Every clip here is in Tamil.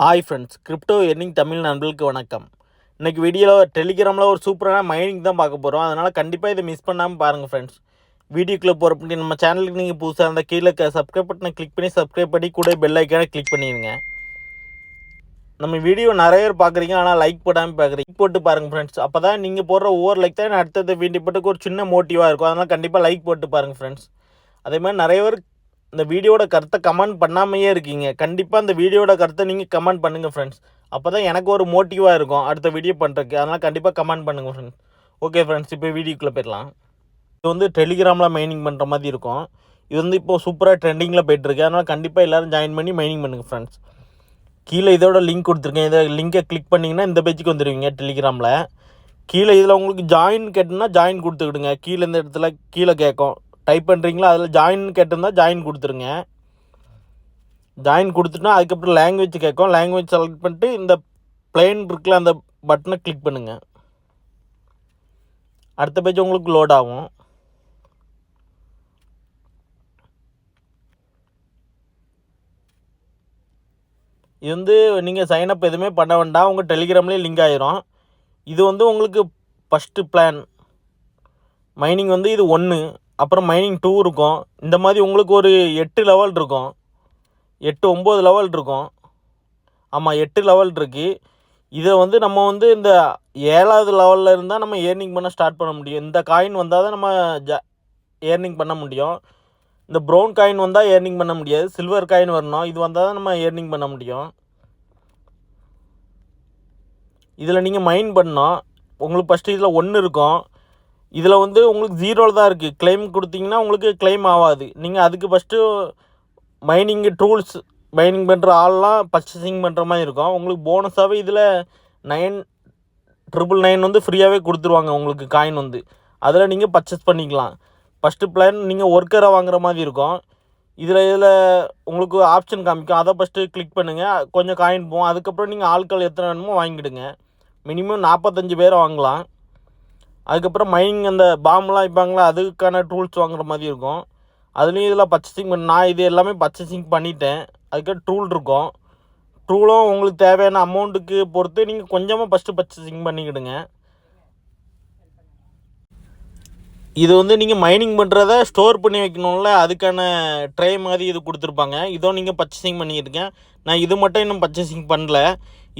Hi friends crypto earning Tamil நண்பர்களுக்கு வணக்கம். இன்றைக்கி வீடியோவில் டெலிகிராமில் ஒரு சூப்பரான மைனிங் தான் பார்க்க போகிறோம் அதனால் கண்டிப்பாக இதை மிஸ் பண்ணாமல் பாருங்கள் ஃப்ரெண்ட்ஸ் வீடியோக்குள்ளே போகிற நம்ம சேனலுக்கு நீங்கள் புதுசாக இருந்தால் கீழே சப்ஸ்கிரைப் பட்டனை கிளிக் பண்ணி சப்ஸ்கிரைப் பண்ணி கூட பெல் ஐக்கானை கிளிக் பண்ணிடுங்க. நம்ம வீடியோ நிறைய பேர் பார்க்குறீங்க ஆனால் லைக் போடாமல் பார்க்குறீங்க. போட்டு பாருங்கள் ஃப்ரெண்ட்ஸ் அப்போ தான் நீங்கள் போடுற ஒவ்வொரு லைக் தான் நான் அடுத்தது வீடியோ போட்டுக்கு ஒரு சின்ன மோட்டிவாக இருக்கும். அதனால் கண்டிப்பாக லைக் போட்டு பாருங்கள் ஃப்ரெண்ட்ஸ் அதே மாதிரி நிறைய பேர் இந்த வீடியோட கருத்தை கமெண்ட் பண்ணாமையே இருக்கீங்க. கண்டிப்பாக அந்த வீடியோட கருத்தை நீங்கள் கமெண்ட் பண்ணுங்கள் ஃப்ரெண்ட்ஸ் அப்போ தான் எனக்கு ஒரு மோட்டிவாக இருக்கும் அடுத்த வீடியோ பண்ணுறதுக்கு அதனால் கண்டிப்பாக கமெண்ட் பண்ணுங்கள் ஃப்ரெண்ட்ஸ் ஓகே ஃப்ரெண்ட்ஸ் இப்போ வீடியோக்குள்ளே போயிடலாம். இது வந்து டெலிகிராமில் மைனிங் பண்ணுற மாதிரி இருக்கும். இது வந்து இப்போது சூப்பராக ட்ரெண்டிங்கில் போயிட்டுருக்கு. அதனால் கண்டிப்பாக எல்லோரும் ஜாயின் பண்ணி மைனிங் பண்ணுங்கள் ஃப்ரெண்ட்ஸ் கீழே இதோட லிங்க் கொடுத்துருக்கேன். இதை லிங்கை கிளிக் பண்ணிங்கன்னா இந்த பேஜுக்கு வந்துடுவீங்க டெலிகிராமில் கீழே இதில் உங்களுக்கு ஜாயின் கேட்டுன்னா ஜாயின் கொடுத்துக்கிடுங்க. கீழே இந்த இடத்துல கீழே கேட்கும். டைப் பண்ணுறீங்களோ அதில் ஜாயின் கேட்டிருந்தா ஜாயின் கொடுத்துருங்க. ஜாயின் கொடுத்துட்டா அதுக்கப்புறம் லாங்குவேஜ் கேட்கும். லாங்குவேஜ் செலக்ட் பண்ணிட்டு இந்த பிளெயின் இருக்குல்ல அந்த பட்டனை கிளிக் பண்ணுங்கள் அடுத்த பேஜ் உங்களுக்கு லோட் ஆகும். இது வந்து நீங்கள் சைனப் எதுவுமே பண்ண வேண்டாம். உங்கள் டெலிகிராம்லேயே லிங்க் ஆயிரும். இது வந்து உங்களுக்கு ஃபஸ்ட்டு பிளான் மைனிங் வந்து இது ஒன்று அப்புறம் மைனிங் டூ இருக்கும். இந்த மாதிரி உங்களுக்கு ஒரு எட்டு லெவல் இருக்கும். எட்டு ஒம்பது லெவல் இருக்கும். ஆமாம் எட்டு லெவல் இருக்குது இதை வந்து நம்ம வந்து இந்த ஏழாவது லெவலில் இருந்தால் நம்ம ஏர்னிங் பண்ண ஸ்டார்ட் பண்ண முடியும். இந்த காயின் வந்தால் தான் நம்ம ஜ ஏர்னிங் பண்ண முடியும். இந்த ப்ரௌன் காயின் வந்தால் ஏர்னிங் பண்ண முடியாது. சில்வர் காயின் வரணும். இது வந்தால் தான் நம்ம ஏர்னிங் பண்ண முடியும். இதில் நீங்கள் மைன் பண்ணோம் உங்களுக்கு ஃபஸ்ட்டு இதில் ஒன்று இருக்கும். இதில் வந்து உங்களுக்கு ஜீரோவில் தான் இருக்குது கிளைம் கொடுத்தீங்கன்னா உங்களுக்கு கிளைம் ஆகாது. நீங்கள் அதுக்கு ஃபஸ்ட்டு மைனிங் டூல்ஸ் மைனிங் பண்ணுற ஆள்லாம் பர்ச்சேசிங் பண்ணுற மாதிரி இருக்கும். உங்களுக்கு போனஸாகவே இதில் நைன் ட்ரிபிள் நைன் வந்து ஃப்ரீயாகவே கொடுத்துருவாங்க உங்களுக்கு காயின் வந்து. அதில் நீங்கள் பர்ச்சேஸ் பண்ணிக்கலாம். ஃபஸ்ட்டு பிளான் நீங்கள் ஒர்க்கரை வாங்குற மாதிரி இருக்கும். இதில் இதில் உங்களுக்கு ஆப்ஷன் காமிக்கும். அதை ஃபஸ்ட்டு கிளிக் பண்ணுங்கள் கொஞ்சம் காயின் போவோம் அதுக்கப்புறம் நீங்கள் ஆட்கள் எத்தனை வேணுமோ வாங்கிடுங்க. மினிமம் நாற்பத்தஞ்சு பேரை வாங்கலாம். அதுக்கப்புறம் மைனிங் அந்த பாம்லாம் வைப்பாங்களா அதுக்கான டூல்ஸ் வாங்குற மாதிரி இருக்கும். அதுலேயும் இதில் பர்ச்சேசிங் பண்ண நான் இது எல்லாமே பர்ச்சேசிங் பண்ணிட்டேன். அதுக்கு டூல் இருக்கும். டூலும் உங்களுக்கு தேவையான அமௌண்ட்டுக்கு பொறுத்து நீங்கள் கொஞ்சமாக ஃபஸ்ட்டு பர்ச்சேசிங் பண்ணிக்கிடுங்க. இது வந்து நீங்கள் மைனிங் பண்ணுறத ஸ்டோர் பண்ணி வைக்கணும்ல அதுக்கான ட்ரே மாதிரி இது கொடுத்துருப்பாங்க. இதோ நீங்கள் பர்ச்சேசிங் பண்ணியிருக்கேன் நான் இது மட்டும் இன்னும் பர்ச்சேசிங் பண்ணல.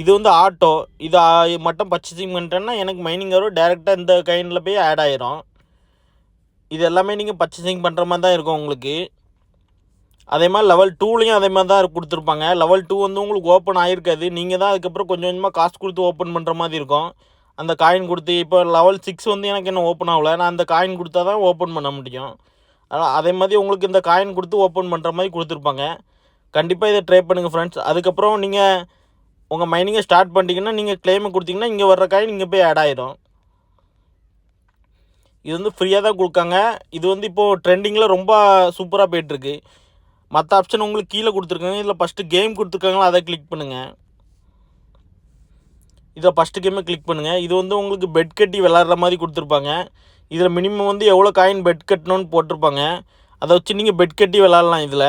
இது வந்து ஆட்டோ. இது மட்டும் பர்ச்சேசிங் பண்ணிட்டேன்னா எனக்கு மைனிங் வரும் டேரெக்டாக இந்த கைனில் போய் ஆட் ஆயிரும். இது எல்லாமே நீங்கள் பர்ச்சேசிங் பண்ணுற மாதிரி தான் இருக்கும் உங்களுக்கு. அதே மாதிரி லெவல் டூலையும் அதே மாதிரி தான் கொடுத்துருப்பாங்க. லெவல் டூ வந்து உங்களுக்கு ஓப்பன் ஆகிருக்காது நீங்கள் தான் அதுக்கப்புறம் கொஞ்சம் கொஞ்சமாக காசு கொடுத்து ஓப்பன் பண்ணுற மாதிரி இருக்கும். அந்த காயின் கொடுத்து இப்போ லெவல் சிக்ஸ் வந்து எனக்கு இன்னும் ஓப்பன் ஆகலை. நான் அந்த காயின் கொடுத்தா தான் ஓப்பன் பண்ண முடியும். அதனால் அதே மாதிரி உங்களுக்கு இந்த காயின் கொடுத்து ஓப்பன் பண்ணுற மாதிரி கொடுத்துருப்பாங்க. கண்டிப்பாக இதை ட்ரை பண்ணுங்கள் ஃப்ரெண்ட்ஸ் அதுக்கப்புறம் நீங்கள் உங்கள் மைனிங்கை ஸ்டார்ட் பண்ணிட்டீங்கன்னா நீங்கள் கிளைமை கொடுத்தீங்கன்னா இங்கே வர்ற காயின் இங்கே போய் ஆட் ஆயிடும் இது வந்து ஃப்ரீயாக தான் கொடுக்காங்க. இது வந்து இப்போது ட்ரெண்டிங்கில் ரொம்ப சூப்பராக போயிட்டுருக்கு. மற்ற ஆப்ஷன் உங்களுக்கு கீழே கொடுத்துருக்காங்க. இதில் ஃபஸ்ட்டு கேம் கொடுத்துருக்காங்களா அதை கிளிக் பண்ணுங்கள் இதில் ஃபஸ்ட்டு கேமே கிளிக் பண்ணுங்கள் இது வந்து உங்களுக்கு பெட் கட்டி விளாட்ற மாதிரி கொடுத்துருப்பாங்க. இதில் மினிமம் வந்து எவ்வளோ காயின் பெட் கட்டணும்னு போட்டிருப்பாங்க. அதை வச்சு நீங்கள் பெட் கட்டி விளாட்லாம் இதில்.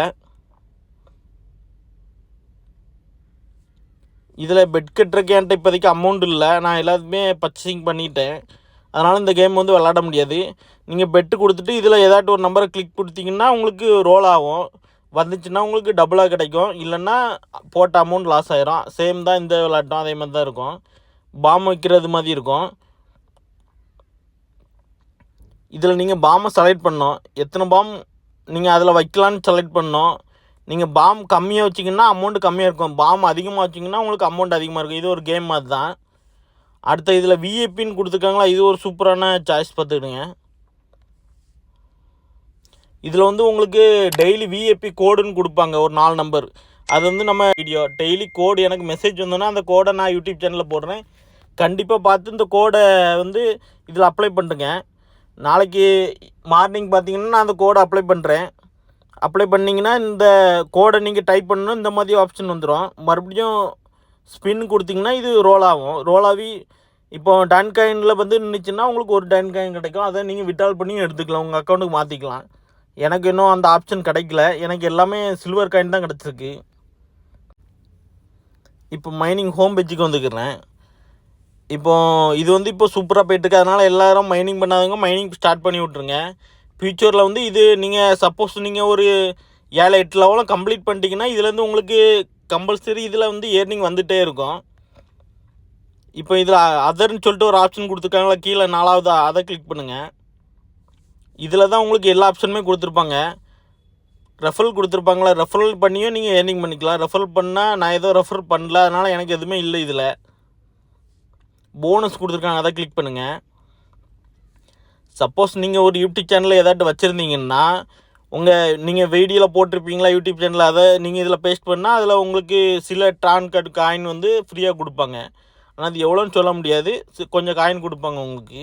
இதில் பெட் கட்டுறக்கு என்கிட்ட இப்போதைக்கு அமௌண்ட் இல்லை. நான் எல்லாத்துமே பர்ச்சேசிங் பண்ணிட்டேன். அதனால் இந்த கேம் வந்து விளாட முடியாது. நீங்கள் பெட்டு கொடுத்துட்டு இதில் ஏதாட்டும் ஒரு நம்பரை கிளிக் கொடுத்தீங்கன்னா உங்களுக்கு ரோல் ஆகும். வந்துச்சுன்னா உங்களுக்கு டபுளாக கிடைக்கும். இல்லைன்னா போட்ட அமௌண்ட் லாஸ் ஆயிரும். சேம் தான் இந்த விளாட்டம் அதே மாதிரி தான் இருக்கும். பாம் வைக்கிறது மாதிரி இருக்கும். இதில் நீங்கள் பாமை செலக்ட் பண்ணோம் எத்தனை பாம் நீங்கள் அதில் வைக்கலான்னு செலக்ட் பண்ணோம் நீங்கள் பாம் கம்மியாக வச்சிங்கன்னா அமௌண்ட் கம்மியாக இருக்கும். பாம் அதிகமாக வச்சிங்கன்னா உங்களுக்கு அமௌண்ட் அதிகமாக இருக்கும். இது ஒரு கேம் மாதிரி தான் அடுத்த இதில் விஐபின்னு கொடுத்துருக்காங்களா? இது ஒரு சூப்பரான சாய்ஸ் பார்த்துக்கிடுங்க. இதில் வந்து உங்களுக்கு டெய்லி விஐபி கோடுன்னு கொடுப்பாங்க. ஒரு நாலு நம்பர் அது வந்து நம்ம வீடியோ டெய்லி கோடு எனக்கு மெசேஜ் வந்தோன்னா அந்த கோடை நான் யூடியூப் சேனலில் போடுறேன். கண்டிப்பாக பார்த்து இந்த கோடை வந்து இதில் அப்ளை பண்ணுங்க நாளைக்கு மார்னிங் பார்த்தீங்கன்னா நான் அந்த கோடை அப்ளை பண்ணுறேன் அப்ளை பண்ணிங்கன்னா இந்த கோடை நீங்கள் டைப் பண்ணணும் இந்த மாதிரி ஆப்ஷன் வந்துடும் மறுபடியும் ஸ்பின் கொடுத்தீங்கன்னா இது ரோல் ஆகும். ரோல் ஆகி இப்போ டன் காயினில் வந்து நின்றுச்சுன்னா உங்களுக்கு ஒரு டன் காயின் கிடைக்கும். அதை நீங்கள் விட்ரால் பண்ணி எடுத்துக்கலாம். உங்கள் அக்கௌண்ட்டுக்கு மாற்றிக்கலாம் எனக்கு இன்னும் அந்த ஆப்ஷன் கிடைக்கல. எனக்கு எல்லாமே சில்வர் காயின் தான் கிடச்சிருக்கு. இப்போ மைனிங் ஹோம் பேஜுக்கு வந்துக்கிறேன். இப்போ இது வந்து இப்போ சூப்பராக போயிட்டுருக்கு. அதனால் எல்லாரும் மைனிங் பண்ணாதவங்க மைனிங் ஸ்டார்ட் பண்ணி விட்ருங்க ஃப்யூச்சரில் வந்து இது நீங்கள் சப்போஸ் நீங்கள் ஒரு ஏழு எட்டு லெவலும் கம்ப்ளீட் பண்ணிட்டீங்கன்னா இதுலேருந்து உங்களுக்கு கம்பல்சரி இதில் வந்து ஏர்னிங் வந்துகிட்டே இருக்கும். இப்போ இதில் அதர்னு சொல்லிட்டு ஒரு ஆப்ஷன் கொடுத்துருக்காங்களா கீழே நாலாவது அதை கிளிக் பண்ணுங்கள் இதில் தான் உங்களுக்கு எல்லா ஆப்ஷனுமே கொடுத்துருப்பாங்க. ரெஃபரல் கொடுத்துருப்பாங்களா ரெஃபரல் பண்ணியும் நீங்கள் ஏர்னிங் பண்ணிக்கலாம். ரெஃபரல் பண்ணால் நான் ஏதோ ரெஃபர் பண்ணல அதனால் எனக்கு எதுவுமே இல்லை இதில். போனஸ் கொடுத்துருக்காங்க அதை கிளிக் பண்ணுங்கள் சப்போஸ் நீங்கள் ஒரு யூடியூப் சேனலில் ஏதாட்டும் வச்சுருந்தீங்கன்னா உங்கள் நீங்கள் வீடியோவில் போட்டிருப்பீங்களா யூடியூப் சேனலில் அதை நீங்கள் இதில் பேஸ்ட் பண்ணால் அதில் உங்களுக்கு சில ட்ரான் கார்டு காயின் வந்து ஃப்ரீயாக கொடுப்பாங்க. ஆனால் அது எவ்வளோன்னு சொல்ல முடியாது. கொஞ்சம் காயின் கொடுப்பாங்க உங்களுக்கு.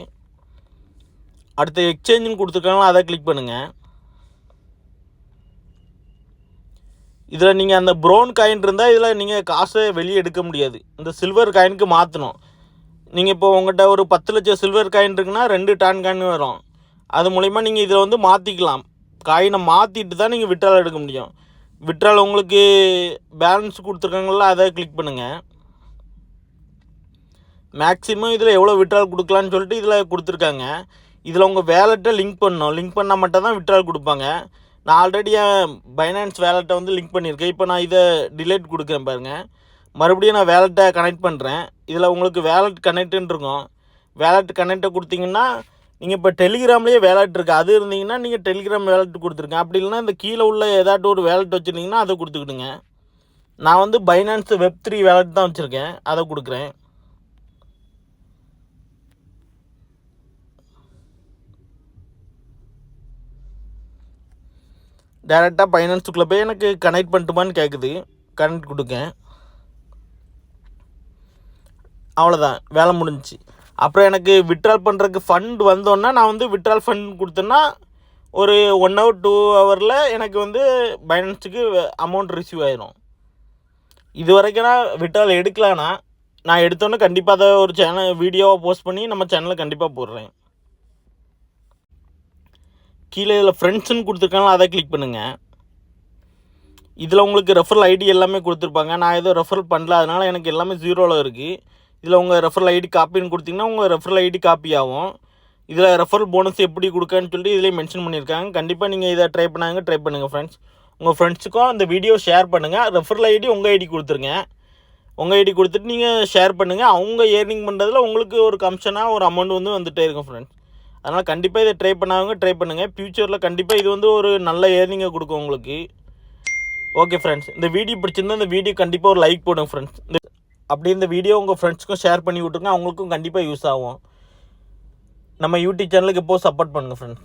அடுத்த எக்ஸ்சேஞ்சுன்னு கொடுத்துருக்காங்களா அதை கிளிக் பண்ணுங்கள் இதில் நீங்கள் அந்த ப்ரௌன் காயின் இருந்தால் இதில் நீங்கள் காசை வெளியே எடுக்க முடியாது. இந்த சில்வர் காயினுக்கு மாற்றணும் நீங்கள் இப்போ உங்கள்கிட்ட ஒரு பத்து லட்சம் சில்வர் காயின் இருக்குன்னா ரெண்டு டான் காயின் வரும். அது மூலிமா நீங்கள் இதில் வந்து மாற்றிக்கலாம் காயினை மாற்றிட்டு தான் நீங்கள் விட்ரால் எடுக்க முடியும். விட்ரால் உங்களுக்கு பேலன்ஸ் கொடுத்துருக்காங்களா அதை கிளிக் பண்ணுங்கள் மேக்ஸிமம் இதில் எவ்வளோ விட்ரால் கொடுக்கலான்னு சொல்லிட்டு இதில் கொடுத்துருக்காங்க. இதில் உங்கள் வேலெட்டை லிங்க் பண்ணணும். லிங்க் பண்ணால் மட்டும் தான் விட்ரால் கொடுப்பாங்க. நான் ஆல்ரெடி என் பைனான்ஸ் வேலெட்டை வந்து லிங்க் பண்ணியிருக்கேன். இப்போ நான் இதை டிலேட் கொடுக்குறேன் பாருங்கள் மறுபடியும் நான் வேலெட்டை கனெக்ட் பண்ணுறேன் இதில் உங்களுக்கு வேலெட் கனெக்ட்டுன்னு இருக்கும். வேலெட் கனெக்ட்டை கொடுத்தீங்கன்னா நீங்கள் இப்போ டெலிகிராம்லேயே வேலட் இருக்குது அது இருந்தீங்கன்னா நீங்கள் டெலிகிராம் வேலட் கொடுத்துருங்க. அப்படி இல்லைன்னா இந்த கீழே உள்ள ஏதாட்டும் ஒரு வேலெட் வச்சுருந்தீங்கன்னா அதை கொடுத்துக்கிடுங்க. நான் வந்து பைனான்ஸ் வெப் த்ரீ வேலெட் தான் வச்சுருக்கேன். அதை கொடுக்குறேன். டேரெக்டாக பைனான்ஸுக்குள்ளே போய் எனக்கு கனெக்ட் பண்ணட்டுமான்னு கேட்குது கனெக்ட் கொடுக்கேன். அவ்வளோதான் வேலை முடிஞ்சுச்சு. அப்புறம் எனக்கு விட்ரால் பண்ணுறதுக்கு ஃபண்ட் வந்தோன்னா நான் வந்து விட்ரால் ஃபண்ட் கொடுத்தேன்னா ஒரு ஒன் ஹவர் டூ ஹவரில் எனக்கு வந்து பைனான்ஸுக்கு அமௌண்ட் ரிசீவ் ஆயிரும். இது வரைக்கும் நான் விட்ரால் எடுக்கலான்னா நான் எடுத்தோன்னே கண்டிப்பாக அதை ஒரு சேனல் வீடியோவை போஸ்ட் பண்ணி நம்ம சேனலில் கண்டிப்பாக போடுறேன். கீழே இதில் ஃப்ரெண்ட்ஸுன்னு கொடுத்துருக்காங்களா அதை கிளிக் பண்ணுங்கள் இதில் உங்களுக்கு ரெஃபரல் ஐடி எல்லாமே கொடுத்துருப்பாங்க. நான் எதுவும் ரெஃபரல் பண்ணல அதனால் எனக்கு எல்லாமே ஜீரோவில் இருக்குது இதில் உங்கள் ரெஃபரல் ஐடி காப்பின்னு கொடுத்தீங்கன்னா உங்கள் ரெஃபரல் ஐடி காப்பி ஆகும். இதில் ரெஃபரல் போனஸ் எப்படி கொடுக்கன்னு சொல்லிட்டு இதிலே மென்ஷன் பண்ணியிருக்காங்க. கண்டிப்பாக நீங்கள் இதை ட்ரை பண்ணாங்க ட்ரை பண்ணுங்கள் ஃப்ரெண்ட்ஸ் உங்கள் ஃப்ரெண்ட்ஸுக்கும் அந்த வீடியோ ஷேர் பண்ணுங்கள் ரெஃபரல் ஐடி உங்கள் ஐடி கொடுத்துருங்க. உங்கள் ஐடி கொடுத்துட்டு நீங்கள் ஷேர் பண்ணுங்கள் அவங்க ஏர்னிங் பண்ணுறதுல உங்களுக்கு ஒரு கமிஷனாக ஒரு அமௌண்ட் வந்து வந்துகிட்டே இருக்கும் ஃப்ரெண்ட்ஸ் அதனால் கண்டிப்பாக இதை ட்ரை பண்ணாங்க ட்ரை பண்ணுங்கள் ஃப்யூச்சரில் கண்டிப்பாக இது வந்து ஒரு நல்ல ஏர்னிங்கை கொடுக்கும் உங்களுக்கு. ஓகே ஃப்ரெண்ட்ஸ் இந்த வீடியோ பிடிச்சிருந்தா இந்த வீடியோ கண்டிப்பாக ஒரு லைக் போடுங்க ஃப்ரெண்ட்ஸ் இந்த அப்படி இந்த வீடியோ உங்கள் ஃப்ரெண்ட்ஸ்க்கும் ஷேர் பண்ணி விட்ருங்க அவங்களுக்கும் கண்டிப்பாக யூஸ் ஆகும். நம்ம யூடியூப் சேனலுக்கு எப்போது சப்போர்ட் பண்ணுங்கள் ஃப்ரெண்ட்ஸ்